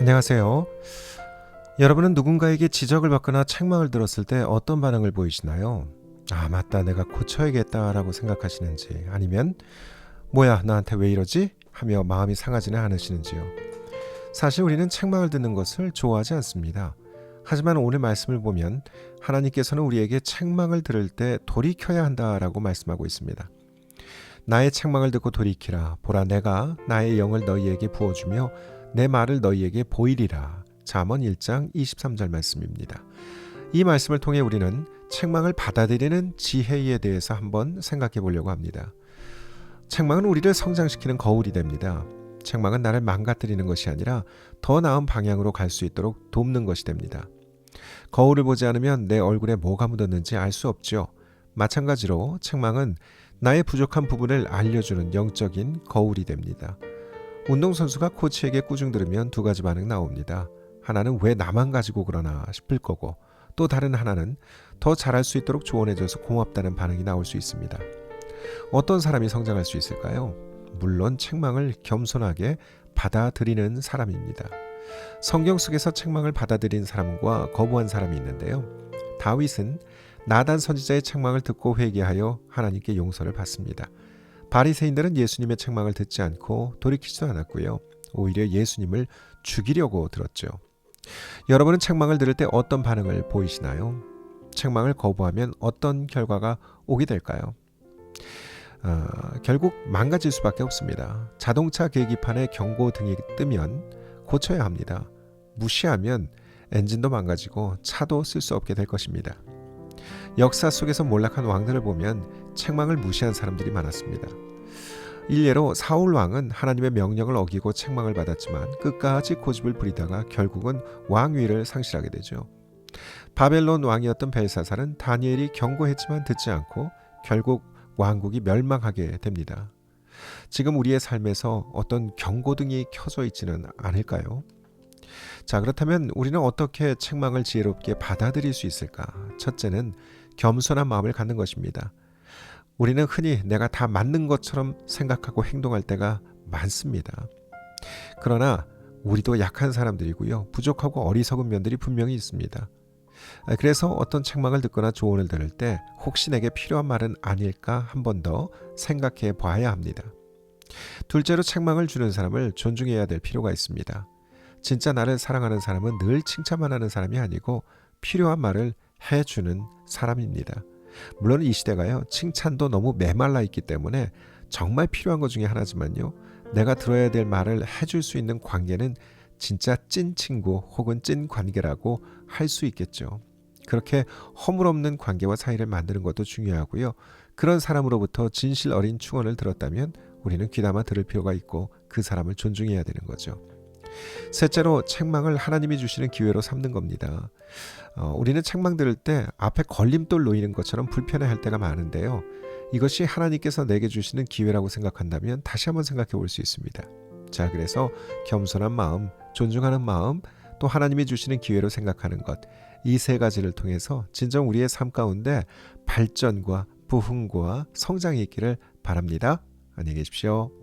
안녕하세요. 여러분은 누군가에게 지적을 받거나 책망을 들었을 때 어떤 반응을 보이시나요? 아, 맞다. 내가 고쳐야겠다라고 생각하시는지 아니면 뭐야, 나한테 왜 이러지? 하며 마음이 상하지는 않으시는지요. 사실 우리는 책망을 듣는 것을 좋아하지 않습니다. 하지만 오늘 말씀을 보면 하나님께서는 우리에게 책망을 들을 때 돌이켜야 한다라고 말씀하고 있습니다. 나의 책망을 듣고 돌이키라. 보라, 내가 나의 영을 너희에게 부어주며 내 말을 너희에게 보이리라. 잠언 1장 23절 말씀입니다. 이 말씀을 통해 우리는 책망을 받아들이는 지혜에 대해서 한번 생각해 보려고 합니다. 책망은 우리를 성장시키는 거울이 됩니다. 책망은 나를 망가뜨리는 것이 아니라 더 나은 방향으로 갈 수 있도록 돕는 것이 됩니다. 거울을 보지 않으면 내 얼굴에 뭐가 묻었는지 알 수 없죠. 마찬가지로 책망은 나의 부족한 부분을 알려주는 영적인 거울이 됩니다. 운동선수가 코치에게 꾸중 들으면 두 가지 반응 나옵니다. 하나는 왜 나만 가지고 그러나 싶을 거고 또 다른 하나는 더 잘할 수 있도록 조언해줘서 고맙다는 반응이 나올 수 있습니다. 어떤 사람이 성장할 수 있을까요? 물론 책망을 겸손하게 받아들이는 사람입니다. 성경 속에서 책망을 받아들인 사람과 거부한 사람이 있는데요. 다윗은 나단 선지자의 책망을 듣고 회개하여 하나님께 용서를 받습니다. 바리새인들은 예수님의 책망을 듣지 않고 돌이키지도 않았고요. 오히려 예수님을 죽이려고 들었죠. 여러분은 책망을 들을 때 어떤 반응을 보이시나요? 책망을 거부하면 어떤 결과가 오게 될까요? 어, 결국 망가질 수밖에 없습니다. 자동차 계기판에 경고 등이 뜨면 고쳐야 합니다. 무시하면 엔진도 망가지고 차도 쓸 수 없게 될 것입니다. 역사 속에서 몰락한 왕들을 보면 책망을 무시한 사람들이 많았습니다. 일례로 사울 왕은 하나님의 명령을 어기고 책망을 받았지만 끝까지 고집을 부리다가 결국은 왕위를 상실하게 되죠. 바벨론 왕이었던 벨사살은 다니엘이 경고했지만 듣지 않고 결국 왕국이 멸망하게 됩니다. 지금 우리의 삶에서 어떤 경고등이 켜져 있지는 않을까요? 자, 그렇다면 우리는 어떻게 책망을 지혜롭게 받아들일 수 있을까? 첫째는 겸손한 마음을 갖는 것입니다. 우리는 흔히 내가 다 맞는 것처럼 생각하고 행동할 때가 많습니다. 그러나 우리도 약한 사람들이고요. 부족하고 어리석은 면들이 분명히 있습니다. 그래서 어떤 책망을 듣거나 조언을 들을 때 혹시 내게 필요한 말은 아닐까 한 번 더 생각해 봐야 합니다. 둘째로 책망을 주는 사람을 존중해야 될 필요가 있습니다. 진짜 나를 사랑하는 사람은 늘 칭찬만 하는 사람이 아니고 필요한 말을 해주는 사람입니다. 물론 이 시대가요 칭찬도 너무 메말라 있기 때문에 정말 필요한 것 중에 하나지만요 내가 들어야 될 말을 해줄 수 있는 관계는 진짜 찐 친구 혹은 찐 관계라고 할 수 있겠죠. 그렇게 허물없는 관계와 사이를 만드는 것도 중요하고요. 그런 사람으로부터 진실 어린 충언을 들었다면 우리는 귀담아 들을 필요가 있고 그 사람을 존중해야 되는 거죠. 셋째로 책망을 하나님이 주시는 기회로 삼는 겁니다. 어, 우리는 책망 들을 때 앞에 걸림돌 놓이는 것처럼 불편해할 때가 많은데요. 이것이 하나님께서 내게 주시는 기회라고 생각한다면 다시 한번 생각해 볼 수 있습니다. 자, 그래서 겸손한 마음, 존중하는 마음, 또 하나님이 주시는 기회로 생각하는 것, 이 세 가지를 통해서 진정 우리의 삶 가운데 발전과 부흥과 성장이 있기를 바랍니다. 안녕히 계십시오.